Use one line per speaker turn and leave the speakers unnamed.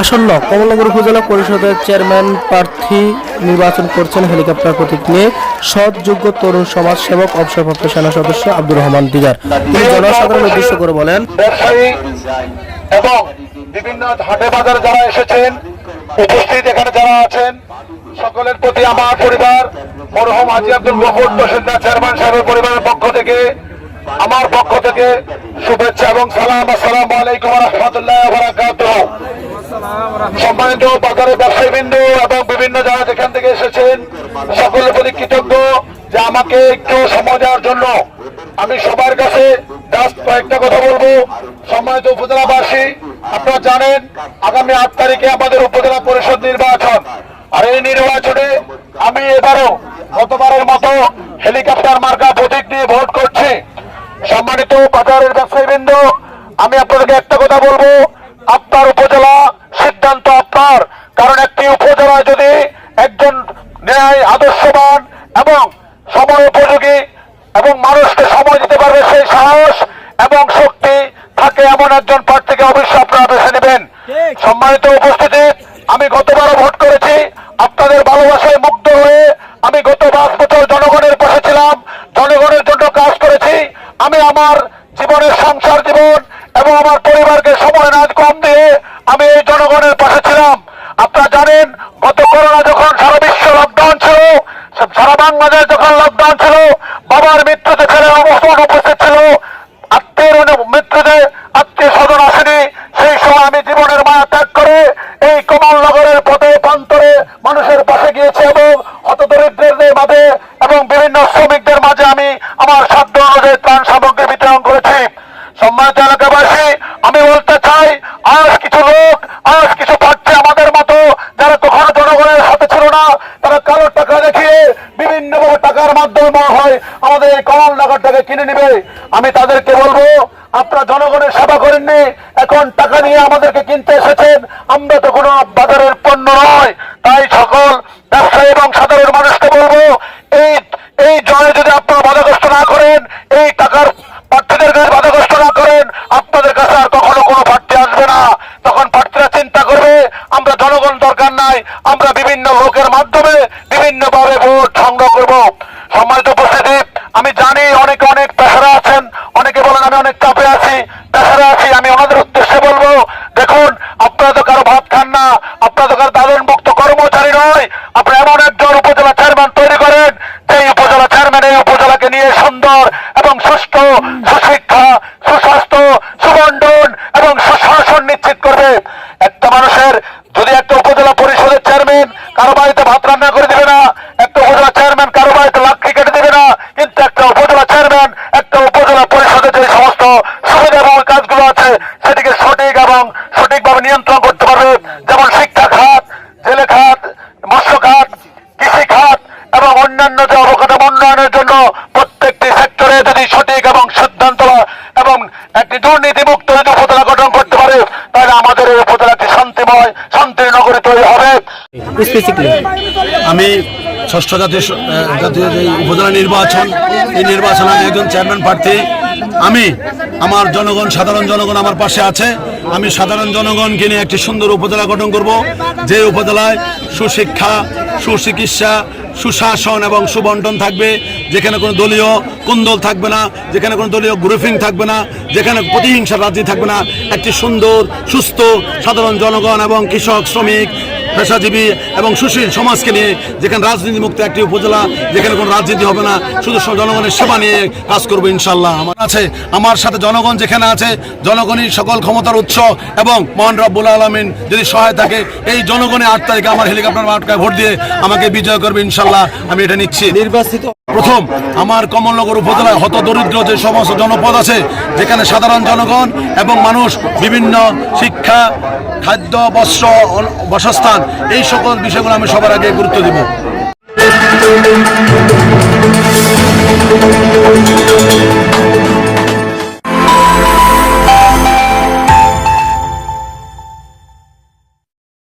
আসন্ন কমলনগর উপজেলা পরিষদের চেয়ারম্যান প্রার্থী নির্বাচন করছেন হেলিকপ্টার প্রতীক নিয়ে সৎ যোগ্য তরুণ সমাজ সেবক অবসরপ্রাপ্ত সেনা সদস্য আব্দুর রহমান দিগার। তিনি জনসাধারণ উদ্দেশ্য করে বলেন
এবং বিভিন্ন হাটে বাজারে যারা এসেছেন, উপস্থিত এখানে যারা আছেন, সকলের প্রতি আমার পরিবার, মরহুম হাজি আব্দুল গফুর তহসিলদার চেয়ারম্যান সাহেবের পরিবারের পক্ষ থেকে, আমার পক্ষ থেকে শুভেচ্ছা এবং সালাম, আসসালাম আলাইকুম রহমতুল্লাহ সম্মানিত বাজারের ব্যবসায়ীবৃন্দ এবং বিভিন্ন যারা যেখান থেকে এসেছেন সকলের প্রতি কৃতজ্ঞ যে আমাকে একটু সময় দেওয়ার জন্য। আমি সবার কাছে কয়েকটা কথা বলব। সম্মানিত উপজেলাবাসী, আপনারা জানেন, আগামী আট তারিখে আমাদের উপজেলা পরিষদ নির্বাচন। আর এই নির্বাচনে আমি এবারও গতবারের মতো হেলিকপ্টার মার্কা প্রতীক দিয়ে ভোট করছি। সম্মানিত বাজারের ব্যবসায়ীবৃন্দ, আমি আপনাদেরকে একটা কথা বলব। আপনার উপজেলা কারণ একটি উপজেলায় যদি একজন ন্যায় আদর্শবান এবং সময় উপযোগী এবং মানুষকে সময় দিতে পারবে সেই সাহস এবং শক্তি থাকে এমন একজন প্রার্থীকে অবশ্যই আপনারা বেছে নেবেন। সম্মানিত উপস্থিতি আমি গতবারও ভোট করেছি। আপনাদের ভালোবাসায় মুগ্ধ হয়ে আমি গত পাঁচ বছর জনগণের পাশে ছিলাম জনগণের জন্য কাজ করেছি। আমি আমার জীবনের সংসার জীবন এবং আমার পরিবারকে সময় না কম দিয়ে আমি এই জনগণের পাশে জানেন গত করোনা যখন সারা বিশ্ব লকডাউন ছিল সারা বাংলাদেশ যখন লকডাউন ছিল, বাবার মৃত্যুতে ছেলে অবস্থান উপস্থিত ছিল আত্মীয়ের মৃত্যুতে, আত্মীয় স্বজন আসেনি, সেই সময় আমি জীবনের মায়া ত্যাগ করে এই কমলনগরের পথে, প্রান্তরে মানুষের পাশে গিয়েছি এবং হত হতদরিদ্রদের মাঝে এবং বিভিন্ন শ্রমিকদের মাঝে আমি আমার সাধ্য অনুযায়ী ত্রাণ সামগ্রী বিতরণ করেছি। সম্মানিত এলাকাবাসী আমি বলতে চাই আজ কিছু লোক আজ কিছু পাচ্ছে আমাদের মতো যারা কখনো জনগণের সাথে ছিল না তারা কালো বিভিন্ন টাকার মাধ্যমে হয়, আমাদের এই কমল নগরটাকে কিনে নেবে। আমি তাদেরকে বলব, আপনারা জনগণের সেবা করেননি, এখন টাকা নিয়ে আমাদেরকে কিনতে এসেছেন। আমরা তো কোনো বাজারের পণ্য নয়। তাই সকল ব্যবসায়ী এবং সাধারণ মানুষকে বলব, এই এই জয়ে যদি আপনারা বাধাগ্রস্ত না করেন, এই টাকার প্রার্থীদের কাছে বাধাগ্রস্ত না করেন, আপনাদের কাছে আর কখনো কোনো প্রার্থী আসবে না। তখন প্রার্থীরা চিন্তা করবে, আমরা জনগণ দরকার নাই, আমরা বিভিন্ন লোকের মাধ্যমে বিভিন্ন ভাবে ভোট সংগ্রহ করব সম্মানিত উপস্থিতি, আমি জানি অনেকে অনেক পেশারা আছেন, অনেকে বলেন আমি অনেক চাপে আছি পেশারা আছি, আমি ওনাদের উদ্দেশ্যে বলব, দেখুন, আপনারা তো কারও ভাত খান না, আপনারা তো কারও দাদন মুক্ত কর্মচারী নয় আপনারা এমন একজন উপজেলা চেয়ারম্যান তৈরি করেন যে উপজেলা চেয়ারম্যান এই উপজেলাকে নিয়ে সুন্দর এবং সুস্থ সুশিক্ষা, সুস্বাস্থ্য সুবন্টন এবং সুশাসন নিশ্চিত করবে। একটা মানুষের যদি একটা উপজেলা পরিষদের চেয়ারম্যান কারও বাড়িতে ভাত রান্না করে দিবে না একটা উপজেলা চেয়ারম্যান কারও বাড়িতে লাক্ষি কেটে দিবে না কিন্তু একটা উপজেলা চেয়ারম্যান একটা উপজেলা পরিষদের যে সমস্ত সুবিধা এবং কাজগুলো আছে সেটিকে সঠিক এবং সঠিকভাবে নিয়ন্ত্রণ করতে পারবে যেমন শিক্ষা খাত জেলে খাত মৎস্য খাত কৃষি খাত এবং অন্যান্য যে অবকাঠামো উন্নয়নের জন্য প্রত্যেকটি সেক্টরে যদি সঠিক এবং সিদ্ধান্ত লয় এবং একটি দুর্নীতিমুক্ত যদি উপজেলা গঠন করতে পারে, তাহলে আমাদের এই উপজেলাটি শান্তিময়, শান্তির নগরী তৈরি হবে।
আমি ষষ্ঠ জাতীয় জাতীয় যে উপজেলা নির্বাচন, এই নির্বাচনে আমি একজন চেয়ারম্যান প্রার্থী। আমি আমার জনগণ, সাধারণ জনগণ আমার পাশে আছে। আমি সাধারণ জনগণকে নিয়ে একটি সুন্দর উপজেলা গঠন করব। যে উপজেলায় সুশিক্ষা, সুচিকিৎসা সুশাসন এবং সুবন্টন থাকবে, যেখানে কোনো দলীয় কুন্দল থাকবে না, যেখানে কোনো দলীয় গ্রুপিং থাকবে না, যেখানে প্রতিহিংসার রাজনীতি থাকবে না। একটি সুন্দর, সুস্থ, সাধারণ জনগণ এবং কৃষক, শ্রমিক পেশাজীবী এবং সুশীল সমাজকে নিয়ে যেখানে রাজনীতি মুক্ত একটি উপজেলা যেখানে কোনো রাজনীতি হবে না শুধু জনগণের সেবা নিয়ে কাজ করব ইনশাল্লাহ আমার আছে আমার সাথে জনগণ যেখানে আছে জনগণই সকল ক্ষমতার উৎস এবং মহান রব্বুল আলমিন যদি সহায় থাকে এই জনগণের আট তারিখে আমার হেলিকপ্টার মার্কায় ভোট দিয়ে আমাকে বিজয় করবে ইনশাল্লাহ আমি এটা নিচ্ছি।
নির্বাচিত
প্রথম আমার কমলনগর উপজেলায় হত দরিদ্র যে সমস্ত জনপদ আছে যেখানে সাধারণ জনগণ এবং মানুষ বিভিন্ন শিক্ষা খাদ্য বস্ত্র বাসস্থান এই সকল বিষয়গুলো আমি সবার আগে গুরুত্ব দিব।